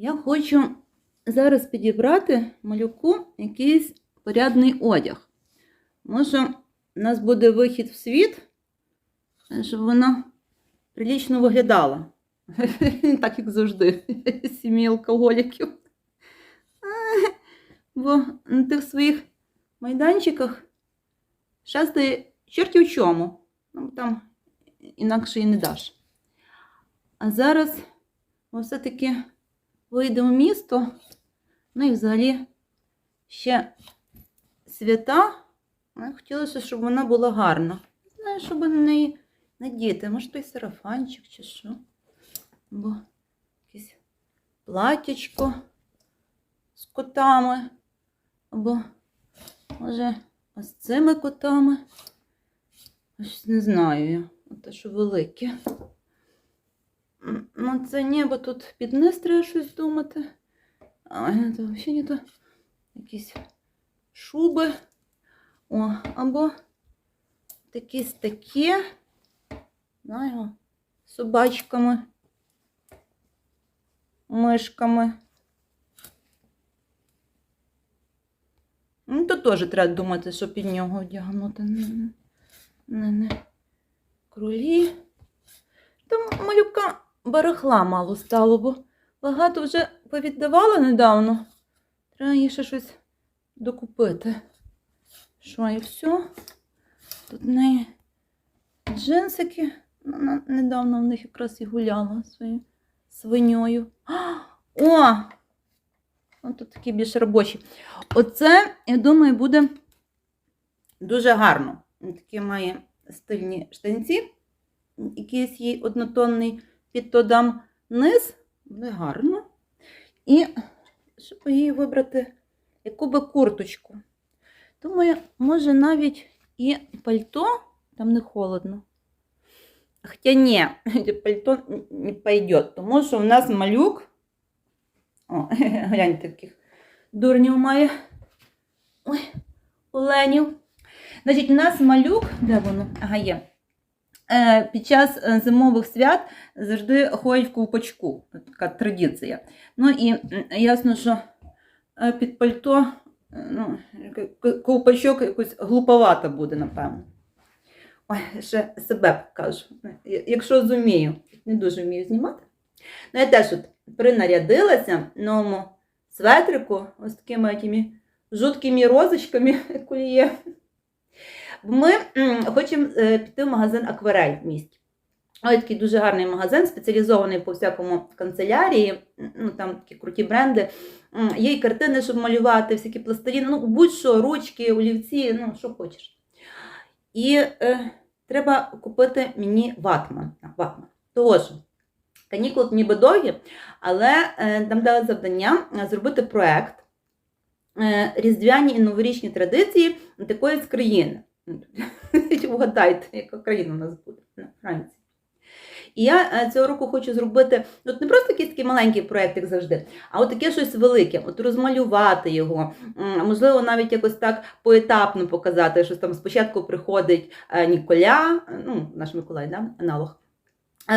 Я хочу зараз підібрати малюку якийсь порядний одяг. Може, у нас буде вихід в світ, щоб вона прилічно виглядала. Так, як завжди, сім'ї алкоголіків. Бо на тих своїх майданчиках шастає чортів в чому. Ну, там інакше і не даш. А зараз все-таки вийдемо в місто. Ну і взагалі ще свята. Ну, Хотілося, щоб вона була гарна. Не знаю, щоб на неї надіти. Може, той сарафанчик чи що. Або якесь платячко з котами. Або, може, з цими котами. Ось не знаю я. Те, що велике. Ну, це ні, бо тут під низ щось думати. А, то взагалі не то. Якісь шуби. О, або якісь такі. Знаю, собачками, мишками. Ну, то теж треба думати, що під нього вдягнути. Не, не. Кролі. Там малюка барахла мало стало, бо багато вже повіддавала недавно. Треба їй ще щось докупити. Що, і все? Тут в неї джинсики. Вона недавно в них якраз і гуляла своєю свиньою. О! Ось тут такі більш робочі. Оце, я думаю, буде дуже гарно. Такі має стильні штанці. Якийсь їй однотонний під то дам низ. Буде гарно. І щоб їй вибрати яку би курточку. Думаю, може навіть і пальто, там не холодно. Хоча ні, пальто не пойдет, тому що в нас малюк. О, гляньте, таких дурнів має. Ой, оленів. Значить, у нас малюк, де воно? Ага, є. Е, Під час е, зимових свят завжди ходять в ковпачку. Така традиція. Ну і ясно, що е, під пальто ну, ковпачок якось глуповато буде, напевно. Ой, ще себе покажу. Якщо зумію, не дуже вмію знімати. Ну, я теж от принарядилася новому светрику, ось такими жуткими розочками, як є. Ми хочемо е, піти в магазин Акварель в місті. Ось такий дуже гарний магазин, спеціалізований по всякому канцелярії, ну там такі круті бренди. Є і картини, щоб малювати, всякі пластиліни, ну будь-що, ручки, олівці, ну що хочеш. І е, треба купити мені ватман. Ватман. Того ж, канікули ніби довгі, але е, нам дали завдання е, зробити проект е, Різдвяні і новорічні традиції такої з країни. Вгадайте, яка країна у нас буде на Франції. І я е, цього року хочу зробити от не просто якийсь такий маленький проєкт, як завжди, а от таке щось велике, от розмалювати його, можливо, навіть якось так поетапно показати, що там спочатку приходить е, Ніколя, е, ну, наш Миколай, да? аналог.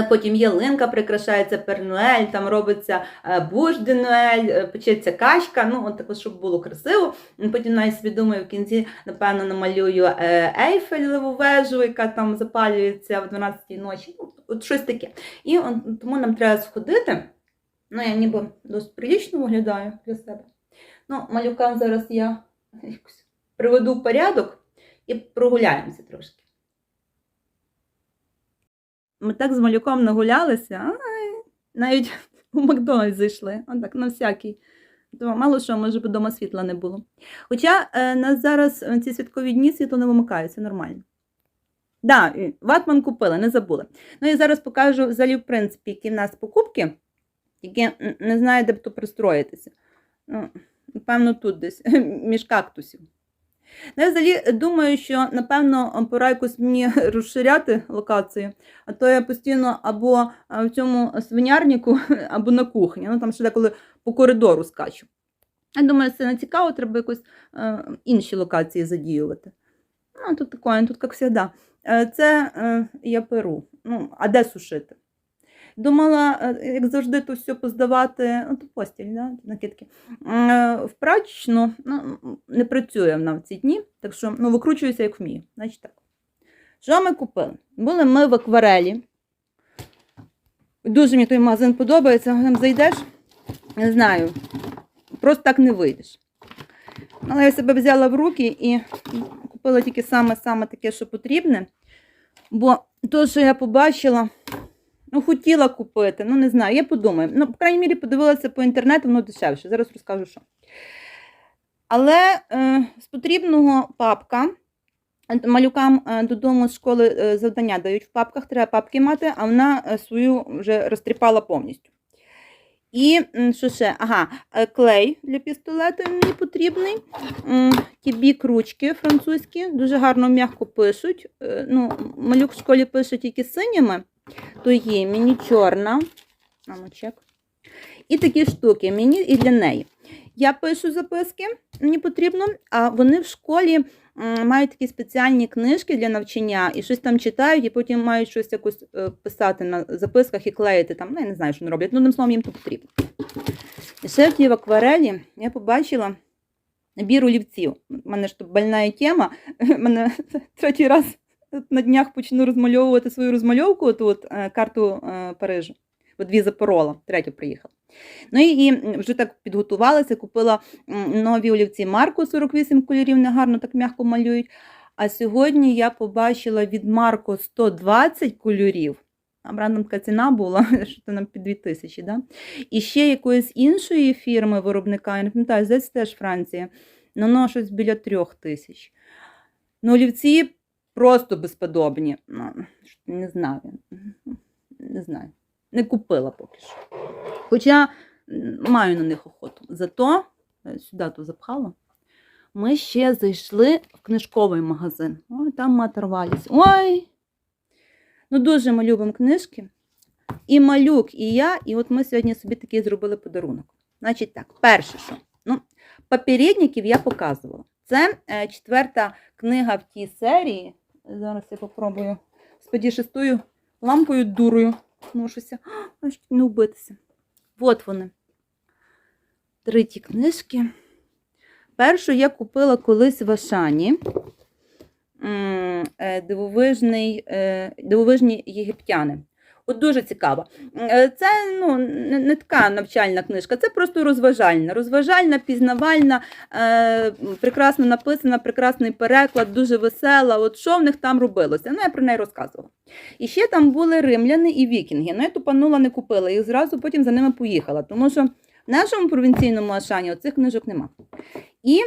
Потім ялинка прикрашається пернуель, там робиться е, буш де Нуель, е, печеться качка, ну от також, щоб було красиво. Потім навіть собі думаю, в кінці, напевно, намалюю е, Ейфелеву вежу, яка там запалюється в 12-й ночі. Ну, от щось таке. І от, тому нам треба сходити. Ну, я ніби досить прилічно виглядаю для себе. Ну, малюкам зараз я приведу в порядок і прогуляємося трошки. Ми так з малюком нагулялися, навіть у Макдональдс зайшли. Отак, на всякий. То мало що, може вдома світла не було. Хоча е, нас зараз е, ці святкові дні світло не вимикається, нормально. Да, ватман купила, не забула. Ну і зараз покажу взагалі, в принципі, які в нас покупки, які не знаю, де б то пристроїтися. Ну, напевно, тут десь, між кактусів. Ну, я взагалі думаю, що, напевно, пора якось мені розширяти локацію, а то я постійно або в цьому свинярнику, або на кухні. Ну, там ще деколи по коридору скачу. Я думаю, це не цікаво, треба якось е, інші локації задіювати. Ну, тут таке, тут як завжди. Е, Це е, я перу. Ну, а де сушити? Думала, е, як завжди, то все поздавати, ну, то постіль, да? накидки. Е, В прачечну ну, не працює вона в ці дні, так що ну, викручуюся, як вмію. Значить так. Що ми купили? Були ми в акварелі. Дуже мені той магазин подобається. Там зайдеш, не знаю, просто так не вийдеш. Але я себе взяла в руки і купила тільки саме-саме таке, що потрібне. Бо то, що я побачила, ну, хотіла купити, ну не знаю, я подумаю. Ну, по крайній мірі, подивилася по інтернету, воно дешевше. Зараз розкажу, що. Але е, з потрібного папка. е, Малюкам е, додому з школи е, завдання дають в папках, треба папки мати, а вона свою вже розтріпала повністю. І що ще? Ага, клей для пістолету мені потрібний. М, Ті бік ручки французькі, дуже гарно м'яко пишуть. Ну, малюк в школі пише тільки синіми, то є мені чорна. А, ну. І такі штуки мені і для неї. Я пишу записки, мені потрібно, а вони в школі мають такі спеціальні книжки для навчання і щось там читають, і потім мають щось якось е, писати на записках і клеїти там. Ну, я не знаю, що вони роблять. Ну, одним словом, їм то потрібно. І ще в тій в акварелі я побачила набір олівців. У мене ж тут больна тема. мене третій раз на днях почну розмальовувати свою розмальовку тут, е, карту е, Парижу. Бо дві запорола, третю приїхала. Ну і, вже так підготувалася, купила нові олівці Марко 48 кольорів, негарно так м'яко малюють. А сьогодні я побачила від Марко 120 кольорів. Брендом така ціна була, що це нам під 2000, да? І ще якоїсь іншої фірми виробника, я не пам'ятаю, здається, теж Франція, ну, воно щось біля трьох тисяч. Ну, олівці просто безподобні. Ну, не знаю. Не знаю. Не купила поки що. Хоча маю на них охоту. Зато е, сюди то запхала. Ми ще зайшли в книжковий магазин. Ой, там ми оторвались. Ой! Ну, дуже ми любимо книжки. І малюк, і я, і от ми сьогодні собі такий зробили подарунок. Значить так, перше, що ну, попередників я показувала. Це е, четверта книга в тій серії. Зараз я попробую. з шестою лампою дурою ношуся. А, не вбитися. От вони. Три ті книжки. Першу я купила колись в Ашані. Е, Дивовижний, е, дивовижні єгиптяни. От дуже цікаво. Е, Це ну, не, така навчальна книжка, це просто розважальна. Розважальна, пізнавальна, е, прекрасно написана, прекрасний переклад, дуже весела. От що в них там робилося? Ну, я про неї розказувала. І ще там були римляни і вікінги. Ну, я тупанула, не купила їх зразу, потім за ними поїхала, тому що в нашому провінційному Ашані оцих книжок нема. І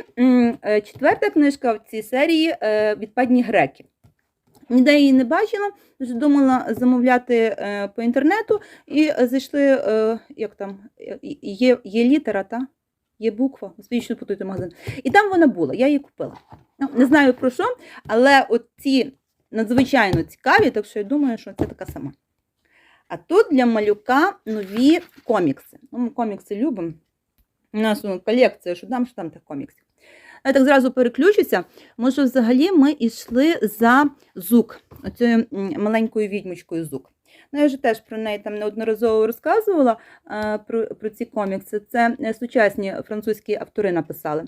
е, четверта книжка в цій серії е, відпадні греки. Ніде її не бачила, думала замовляти е, по інтернету і зайшли, е, як там, є, є літера, та? є буква, звісно, путайте магазин. І там вона була, я її купила. Ну, не знаю про що, але от ці надзвичайно цікаві, так що я думаю, що це така сама. А тут для малюка нові комікси. Ну, ми комікси любимо. У нас ну, колекція, що там, що там тих коміксів. Я так зразу переключуся, що взагалі ми йшли за зук, оцією м, маленькою відьмочкою зук. Ну, я вже теж про неї там неодноразово розказувала е, про, про ці комікси. Це е, сучасні французькі автори написали.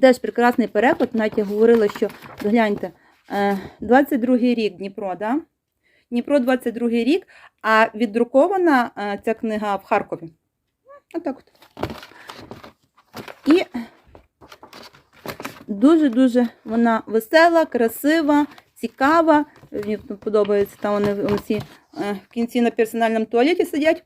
Теж прекрасний переклад, навіть я говорила, що гляньте, е, 22-й рік Дніпро, да? Дніпро 22-й рік, а віддрукована е, ця книга в Харкові. Отак от. І дуже-дуже вона весела, красива, цікава. Мені подобається, там вони всі е, в кінці на персональному туалеті сидять.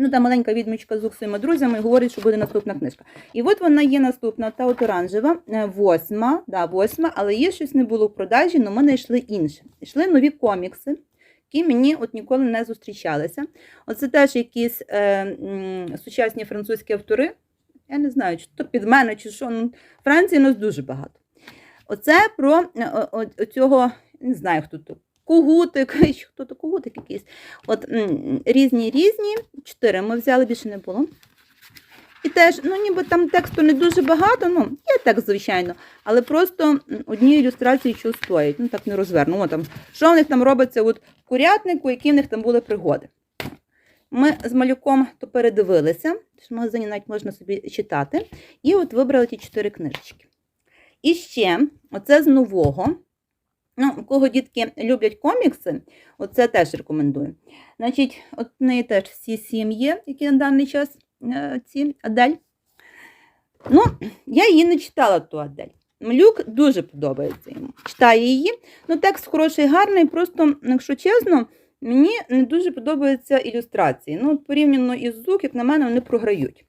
Ну, та маленька відмічка з своїми друзями і говорить, що буде наступна книжка. І от вона є наступна, та от оранжева, е, восьма, да, восьма, але її щось не було в продажі, але ми знайшли інше. Йшли нові комікси, які мені от ніколи не зустрічалися. Оце теж якісь е, м, сучасні французькі автори. Я не знаю, чи то під мене, чи що. Ну, Франції нас дуже багато. Оце про е, о- о- цього, не знаю, хто тут. Кугутик, хто то кугутик якийсь. От різні різні. Чотири ми взяли, більше не було. І теж, ну ніби там тексту не дуже багато, ну, є текст, звичайно, але просто одні ілюстрації що стоять, ну так не розверну. О, там, що в них там робиться от в курятнику, які в них там були пригоди. Ми з малюком то передивилися, в магазині навіть можна собі читати. І от вибрали ті чотири книжечки. І ще, оце з нового. Ну, у кого дітки люблять комікси, оце теж рекомендую. Значить, от в неї теж всі сім'ї, які на даний час е, ці Адель. Ну, я її не читала ту Адель. Малюк дуже подобається йому. Читає її. Ну, текст хороший, гарний, просто, якщо чесно, мені не дуже подобаються ілюстрації. Ну, порівняно із звук, як на мене, вони програють.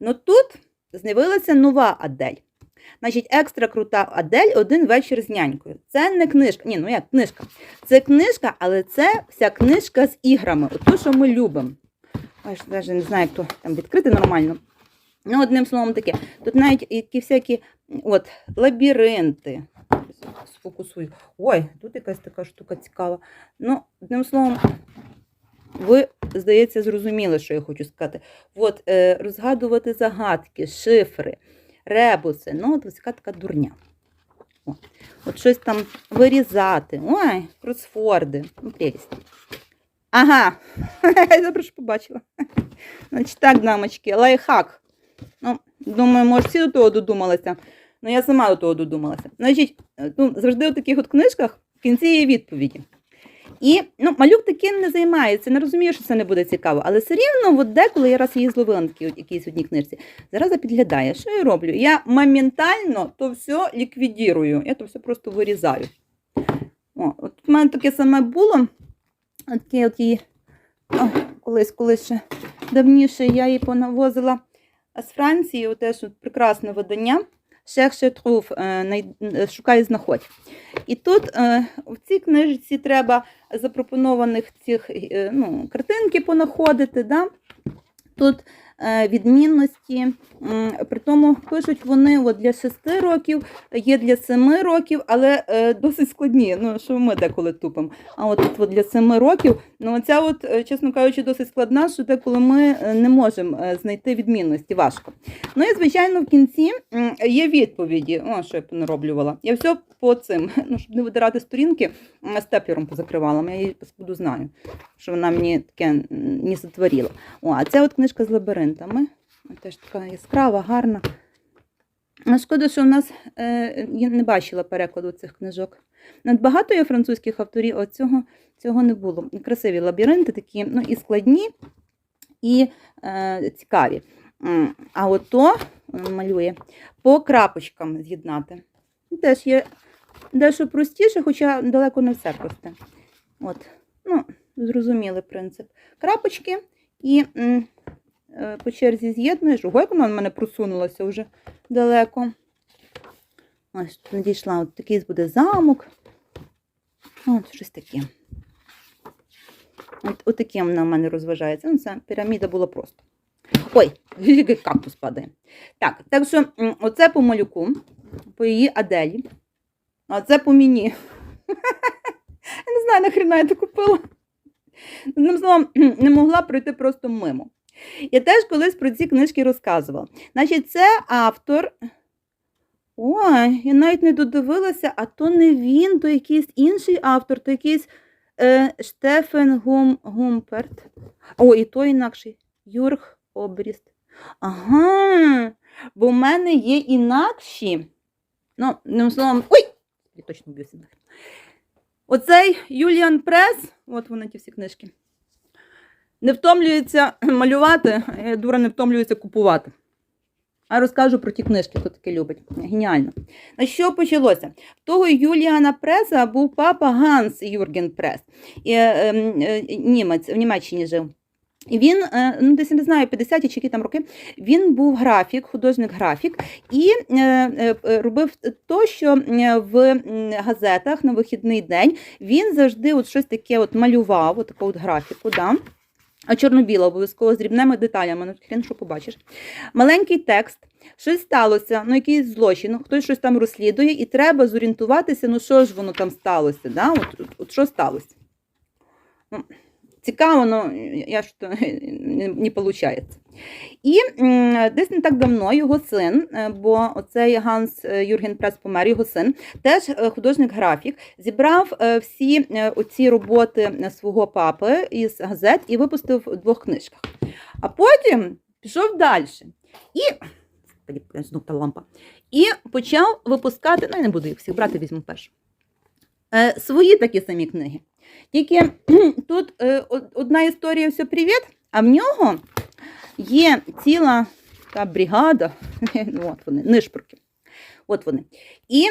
Ну тут з'явилася нова Адель. Значить, екстра крута Адель один вечір з нянькою. Це не книжка. Ні, ну як книжка. Це книжка, але це вся книжка з іграми. От що ми любимо. Ой, навіть не знаю, як то там відкрити нормально. Ну, одним словом таке. Тут навіть які всякі от, лабіринти. Сфокусую. Ой, тут якась така штука цікава. Ну, одним словом, ви, здається, зрозуміли, що я хочу сказати. От, е, розгадувати загадки, шифри, ребуси. Ну, от ось така дурня. От, от щось там вирізати. Ой, кросфорди. Ну, прелість. Ага, добре що побачила. Значить, так, дамочки, лайфхак. Ну, думаю, може, всі до того додумалися. Ну, я сама до того додумалася. Значить, е, ну, завжди у таких от книжках в кінці є відповіді. І ну, малюк таким не займається, не розуміє, що це не буде цікаво. Але все рівно, от деколи я раз її зловила на такій якійсь одній книжці. Зараз підглядає, що я роблю? Я моментально то все ліквідірую. Я то все просто вирізаю. О, от у мене таке саме було. Таке от її о, колись, колись ще давніше я її понавозила з Франції, теж прекрасне видання. Шерше труф, шукай і знаходь. І тут е, в цій книжці треба запропонованих цих е, ну, картинки понаходити. Да? Тут е, відмінності, при тому пишуть вони от для 6 років, є для 7 років, але е, досить складні, ну, що ми деколи тупимо. А от, от, от для 7 років, ну ця, от, е, чесно кажучи, досить складна, що деколи ми не можемо знайти відмінності, важко. Ну і, звичайно, в кінці є відповіді. О, що я понароблювала. Я все по цим, ну, щоб не видирати сторінки, степлером позакривала. Я її буду знаю, що вона мені таке не сотворила. О, а це от книжка з лабіринтами. Теж така яскрава, гарна. Шкода, що в нас е, я не бачила перекладу цих книжок. Багато є французьких авторів, а цього, цього не було. Красиві лабіринти, такі ну, і складні, і е, цікаві. А ото малює по крапочкам з'єднати. Теж є дещо простіше, хоча далеко не все просте. От, ну, зрозумілий принцип. Крапочки і м, е, по черзі з'єднуєш. Ого, як вона в мене просунулася вже далеко. Ось надійшла от такий буде замок. От щось таке. От, от таким вона в мене розважається. Ну, це піраміда була просто. Ой, який кактус падає. Так, так що оце по малюку, по її Аделі. А це по мені. Я не знаю, нахрена я це купила. Одним словом, не могла пройти просто мимо. Я теж колись про ці книжки розказувала. Значить, це автор. Ой, я навіть не додивилася, а то не він, то якийсь інший автор, то якийсь е, Штефен Гум, Гумперт. О, і той інакший. Юрг Обріст. Ага, бо в мене є інакші. Ну, одним словом, ой! Я точно б'юся. нахрен. Оцей Юліан Прес, от вони ті всі книжки. Не втомлюється малювати, дура не втомлюється купувати. А розкажу про ті книжки, хто таке любить. Геніально. На що почалося? В того Юліана Преса був папа Ганс Юрген Прес. І, е, е, німець, в Німеччині жив. Він, е, ну десь не знаю, 50-ті чи які там роки, він був графік, художник-графік, і е, е, робив то, що в газетах на вихідний день він завжди от щось таке от малював, от таку от графіку. Да? А чорно-біла обов'язково з дрібними деталями, ну хрен що побачиш. Маленький текст, щось сталося, ну якийсь злочин, ну, хтось щось там розслідує, і треба зорієнтуватися, ну що ж воно там сталося, да? от, от, от що сталося. Ну, цікаво, але я ж то не, виходить. І десь не так давно його син, е, бо оцей Ганс е, Юрген Прес помер, його син, теж е, художник-графік, зібрав всі оці роботи свого папи із газет і випустив в двох книжках. А потім пішов далі. І та лампа. І почав випускати, ну я не буду їх всіх брати, візьму першу. Свої такі самі книги. Тільки тут е, од- одна історія все привіт, а в нього є ціла та бригада, от вони, нишпорки. От вони. І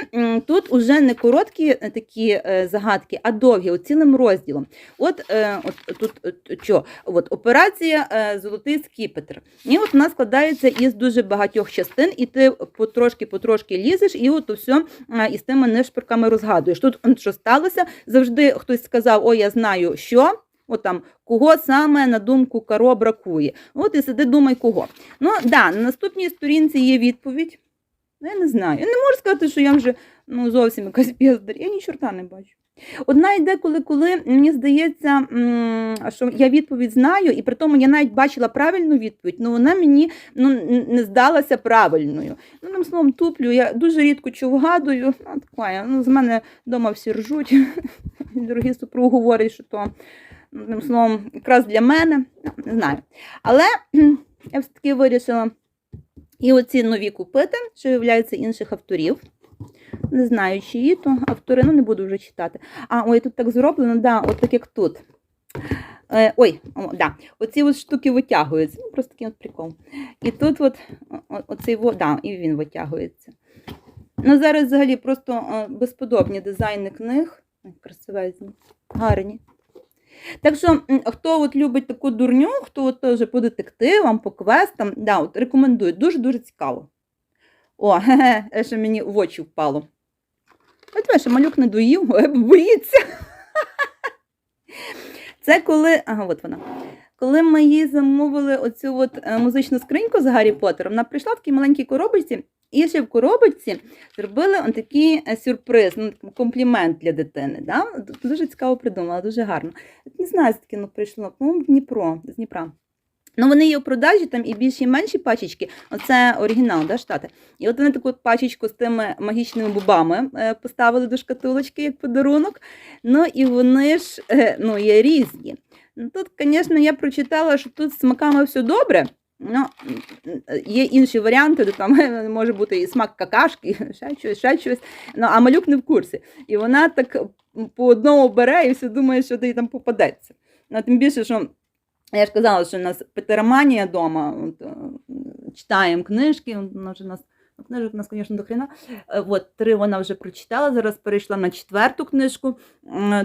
тут уже не короткі е, такі е, загадки, а довгі, цілим розділом. От, е, от тут що? От, операція Золотий скіпетр. І от вона складається із дуже багатьох частин, і ти потрошки-потрошки лізеш, і от все із тими нишпорками розгадуєш. Тут що сталося? Завжди хтось сказав: О, я знаю, що. От там, кого саме на думку Каро бракує. От і сиди, думай, кого. Ну, да, на наступній сторінці є відповідь. Ну, я не знаю. Я не можу сказати, що я вже ну, зовсім якась бездар. Я ні чорта не бачу. Одна йде, коли, коли мені здається, що я відповідь знаю, і при тому я навіть бачила правильну відповідь, але вона мені ну, не здалася правильною. Ну, тим словом, туплю, я дуже рідко чого вгадую. Ну, така, ну, з мене вдома всі ржуть. Дорогі супруг говорять, що то ну, тим словом, якраз для мене, ну, не знаю. Але я все-таки вирішила і оці нові купити, що являються інших авторів. Не знаю, чиї то автори, ну не буду вже читати. А, ой, тут так зроблено, да, от так як тут. Е, ой, о, да, оці от штуки витягуються. Ну, просто такий от прикол. І тут от, о- оцей, да, і він витягується. Ну, зараз взагалі просто е, безподобні дизайни книг. Красивезні, гарні. Так що, хто от любить таку дурню, хто от теж по детективам, по квестам, да, от рекомендую. Дуже-дуже цікаво. О, ге -ге, ще мені в очі впало. От що малюк не доїв, боїться. Це коли. Ага, от вона. Коли ми їй замовили оцю от е, музичну скриньку з Гаррі Поттером, вона прийшла в такій маленькій коробочці, і ще в коробочці зробили он такий е, сюрприз, ну, комплімент для дитини. Да? Дуже цікаво придумала, дуже гарно. Не знаю, звідки воно прийшло, по-моєму, Дніпро, з Дніпра. Ну, вони є в продажі, там і більші, і менші пачечки. Оце оригінал, да, штати. І от вони таку пачечку з тими магічними бубами е, поставили до шкатулочки як подарунок. Ну і вони ж ну, є різні. Ну, Тут, звісно, я прочитала, що тут з смаками все добре. Ну, є інші варіанти, де там може бути і смак какашки, ще щось, ще щось. Ну, а малюк не в курсі. І вона так по одному бере і все думає, що їй там попадеться. Ну, тим більше, що я ж казала, що у нас петероманія вдома, е, читаємо книжки, вона у нас. Ну, книжок у нас, звісно, до хрена. Е, От, три вона вже прочитала, зараз перейшла на четверту книжку.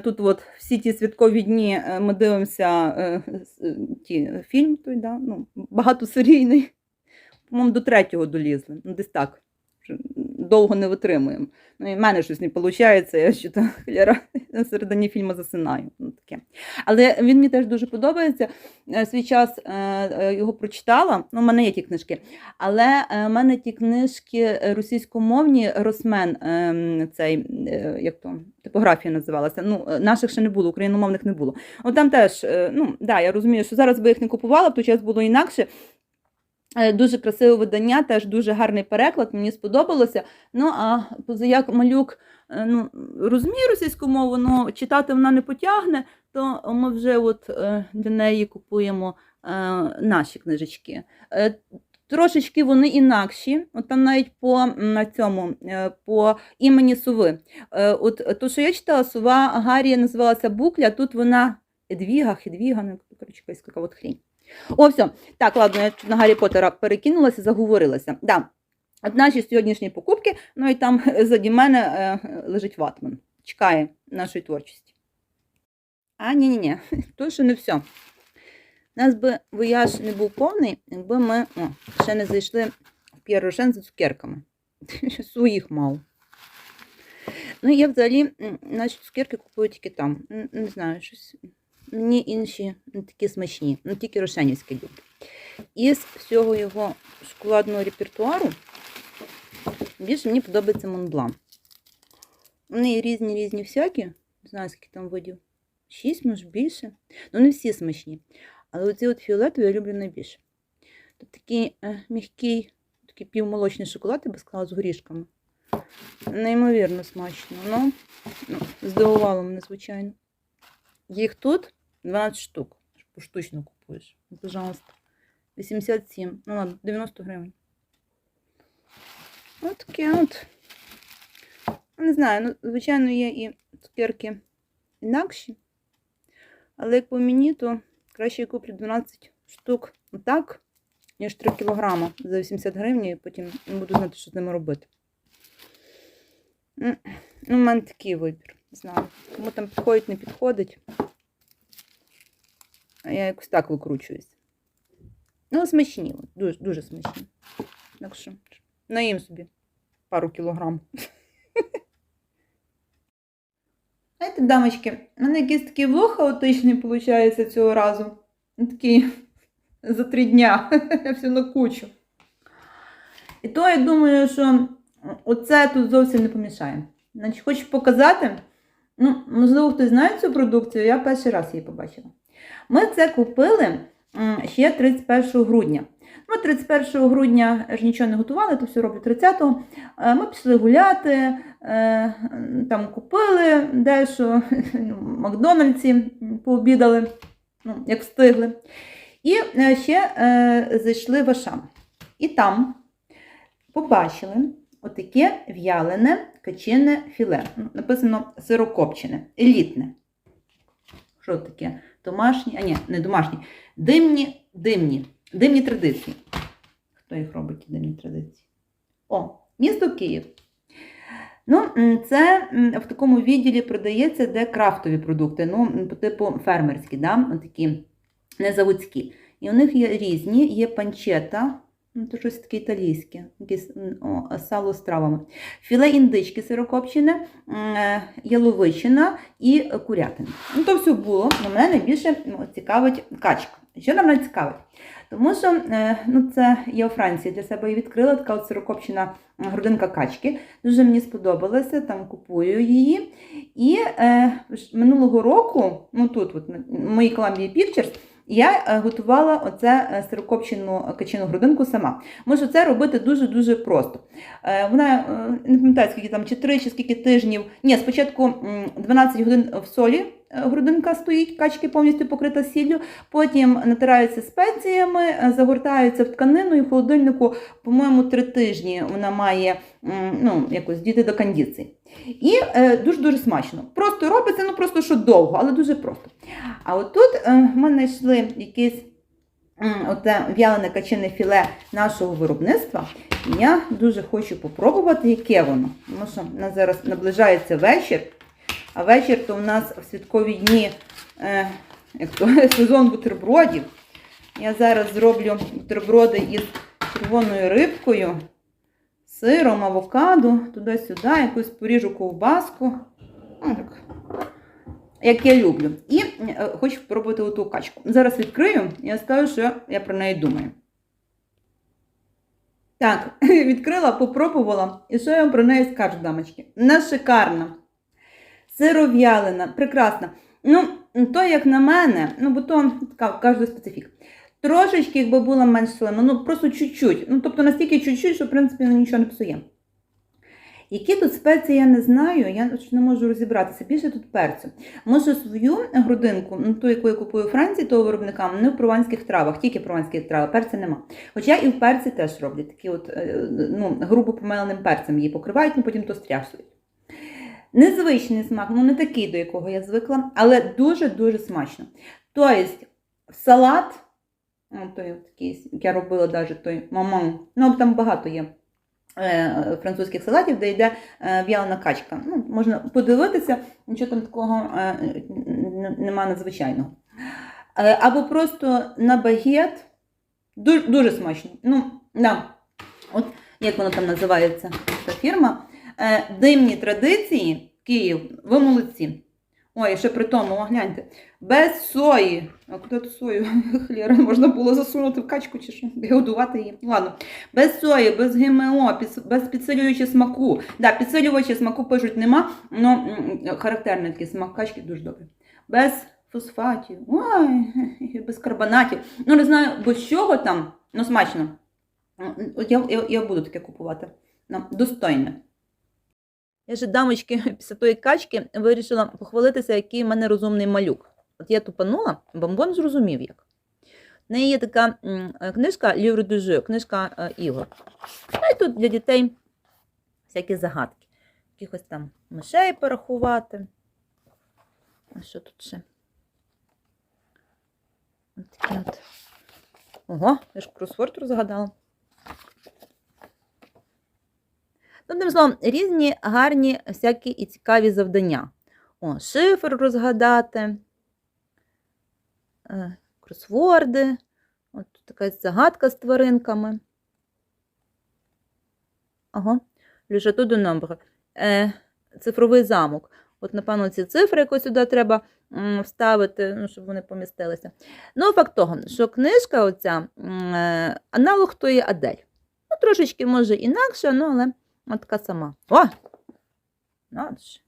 Тут от всі ті святкові дні е, ми дивимося е, е, ті, фільм той, да? ну, багатосерійний. По-моєму, до третього долізли. Ну, десь так. Довго не витримуємо. Ну, і в мене щось не виходить, я що на середині фільму засинаю. Ну, таке. Але він мені теж дуже подобається. Е, Свій час е, е, його прочитала. Ну, у мене є ті книжки. Але в мене ті книжки російськомовні Росмен, е, цей, як то, типографія називалася. Ну, наших ще не було, україномовних не було. От там теж, ну, да, я розумію, що зараз би їх не купувала, в той час було інакше. Е, Дуже красиве видання, теж дуже гарний переклад, мені сподобалося. Ну, а позаяк малюк е, ну, розуміє російську мову, але читати вона не потягне, то ми вже от е, для неї купуємо наші книжечки. Трошечки вони інакші, от там навіть по на цьому, по імені Суви. От то, що я читала, Сува Гаррія називалася Букля, тут вона Едвіга, Хедвіга, ну, коротше, от хрінь. О, все. Так, ладно, я на Гаррі Поттера перекинулася, заговорилася. Да. От наші сьогоднішні покупки, ну і там заді мене е, лежить ватман. Чекає нашої творчості. А, ні-ні-ні, то ще не все. У нас би вояж не був повний, якби ми о, ще не зайшли в П'єр Рошен за цукерками. Своїх мав. Ну, я взагалі наші цукерки купую тільки там. Не знаю, щось. Мені інші не такі смачні, ну тільки рошенівські люблю. Із всього його шоколадного репертуару більше мені подобається Монблан. Вони різні різні всякі. Не знаю, скільки там видів. Шість, може більше. Ну, не всі смачні. Але оці от фіолетові я люблю найбільше. Тут такий е, м'який, такий півмолочний шоколад, я би сказала, з горішками. Неймовірно смачно. Ну, ну, здивувало мене, звичайно. Їх тут 12 штук. Поштучно купуєш. Ну, Пожалуйста. 87. Ну ладно, 90 гривень. От таке от. Не знаю, ну, звичайно, є і цукерки інакші. Але як по мені, то краще я куплю 12 штук отак, ніж 3 кілограма за 80 гривень, і потім не буду знати, що з ними робити. Ну, в мене такий вибір. Не знаю. Кому там підходить, не підходить. Я якось так викручуюсь. Ну, смачні, дуже, дуже смачні. Так що, наїм собі пару кілограм. Знаєте, дамочки, в мене якийсь такий влог хаотичний виходить цього разу. Такий за три дня. Все на кучу. І то я думаю, що оце тут зовсім не помішає. Значить, хочу показати. Ну, можливо, хтось знає цю продукцію, я перший раз її побачила. Ми це купили ще 31 грудня. Ми 31 грудня ж нічого не готували, то все роблю 30-го. Е, Ми пішли гуляти, е, там купили дещо, ну, в Макдональдсі пообідали, ну, як встигли. І е, ще зайшли в Ашан. І там побачили отаке в'ялене качине філе. Ну, Написано сирокопчене, елітне. Що таке? Домашні, а ні, не домашні. Димні, димні, димні традиції. Хто їх робить, димні традиції? О, місто Київ. Ну, це в такому відділі продається, де крафтові продукти, ну, по типу фермерські, да? такі незаводські. І у них є різні, є панчета, ну, то щось таке італійське, о, сало з травами. Філе індички сирокопчене, е, яловичина і курятина. Ну, то все було. Но мене найбільше ну, цікавить качка. Що нам мене цікавить? Тому що е, ну, це я у Франції для себе її відкрила, така от сирокопчена грудинка качки. Дуже мені сподобалося, там купую її. І е, минулого року, ну тут, от, в моїй Columbia Pictures, я е, готувала оце е, сирокопчену качину грудинку сама. Можу це робити дуже-дуже просто. Е, Вона е, не пам'ятаю, скільки там, чи 3, чи скільки тижнів. Ні, спочатку м, 12 годин в солі е, грудинка стоїть, качки повністю покрита сіллю, потім натираються спеціями, е, загортаються в тканину і в холодильнику, по-моєму, 3 тижні вона має ну, якось дійти до кондиції. І е, дуже-дуже смачно. Просто робиться, ну просто що довго, але дуже просто. А отут е, в мене йшли якісь оте в'ялене качине філе нашого виробництва. Я дуже хочу попробувати, яке воно. Тому що в нас зараз наближається вечір, а вечір то в нас в святкові дні е, сезон бутербродів. Я зараз зроблю бутерброди із червоною рибкою, сиром, авокадо, туди-сюди, якусь поріжу ковбаску. Ну, так, як я люблю. І е, хочу спробувати оту качку. Зараз відкрию і я скажу, що я про неї думаю. Так, відкрила, попробувала. І що я вам про неї скажу, дамочки? Вона шикарна. Сиров'ялина, прекрасна. Ну, то, як на мене, ну, бо то така в специфік. Трошечки, якби була менш солена, ну просто чуть-чуть. Ну, тобто настільки чуть-чуть, що, в принципі, ну, нічого не псує. Які тут спеції, я не знаю, я не можу розібратися. Більше тут перцю. Можу свою грудинку, ну ту, яку я купую у Франції, того виробника, не в прованських травах, тільки прованські трави, перця нема. Хоча і в перці теж роблять такі от, е, ну, грубо помеленим перцем її покривають, ну потім то стрясують. Незвичний смак, ну не такий, до якого я звикла, але дуже-дуже смачно. Тобто, салат, ну, той такий, я робила навіть той мамон, ну там багато є е, французьких салатів, де йде е, в'ялена качка. Ну, можна подивитися, нічого там такого е, нема надзвичайного. Е, або просто на багет. Дуже, дуже смачно. Ну, да. От як воно там називається, ця фірма. Е, димні традиції Київ, ви молодці. Ой, ще при тому, о, гляньте, без сої. А куди ту сою? Хліра, можна було засунути в качку чи що, годувати її. Ладно. Без сої, без ГМО, без підсилюючи смаку. Да, підсилювачі смаку пишуть нема, але характерний такий смак качки дуже добре. Без фосфатів. Ой, без карбонатів. Ну, не знаю, без чого там, ну смачно. Я, я, я буду таке купувати. Достойне. Я ж дамочки після тої качки вирішила похвалитися, який в мене розумний малюк. От я тупанула, бомбон зрозумів як. В неї є така е, книжка de jeu, книжка е, ігор. А й тут для дітей всякі загадки. Якихось там мишей порахувати. А що тут ще? От таке от. Ого, я ж кросворд розгадала. Ну, Одним словом, різні гарні всякі і цікаві завдання. О, шифр розгадати, е, кросворди, от така загадка з тваринками. Ага, Люша, тут до номер. Е, цифровий замок. От, напевно, ці цифри якось сюди треба вставити, ну, щоб вони помістилися. Ну, факт того, що книжка оця е, аналог тої Адель. Ну, трошечки, може, інакше, ну, але от така сама. О! Надо ж.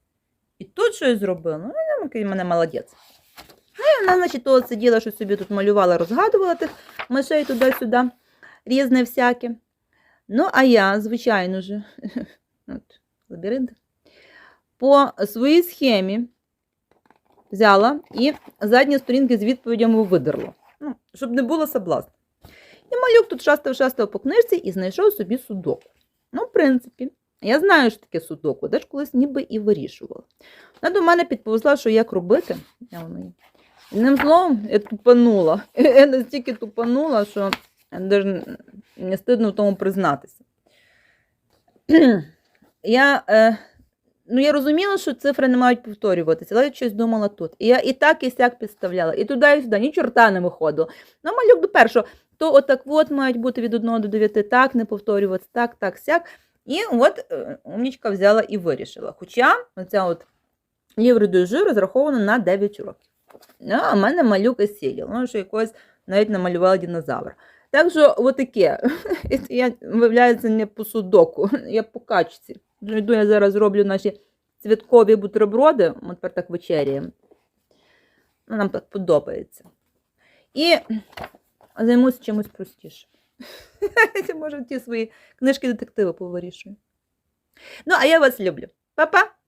І тут щось зробила. Ну, який мене молодець. Ну, і вона, значить, то сиділа, що собі тут малювала, розгадувала тих мишей туди-сюди, різне всяке. Ну, а я, звичайно ж, лабіринт, по своїй схемі взяла і задні сторінки з відповідями видерла, ну, щоб не було соблазну. І малюк тут шастав-шастав по книжці і знайшов собі судоку. Ну, в принципі, я знаю, що таке судоку, де ж колись ніби і вирішувала. Вона до мене підповзла, що як робити. Я воно. Одним словом, я тупанула. Я настільки тупанула, що не стидно в тому признатися. Я, е, ну, я розуміла, що цифри не мають повторюватися, але я щось думала тут. І я і так, і сяк підставляла, і туди, і сюди, ні чорта не виходило. Ну, малюк до першого, то отак от мають бути від 1 до 9, так, не повторюватися, так, так, сяк. І от е, умнічка взяла і вирішила. Хоча оця от ліври дожи розрахована на 9 років. Ну, а в мене малюк і сидів. Ну, що якось навіть намалювала динозавра. Так що, отаке. Я, виявляється, не по судоку, я по качці. Йду, я зараз роблю наші цвіткові бутерброди, ми тепер так вечеряємо. Нам так подобається. І займусь чимось простіше. Може, ті свої книжки детективи повирішую. Ну, а я вас люблю. Па-па!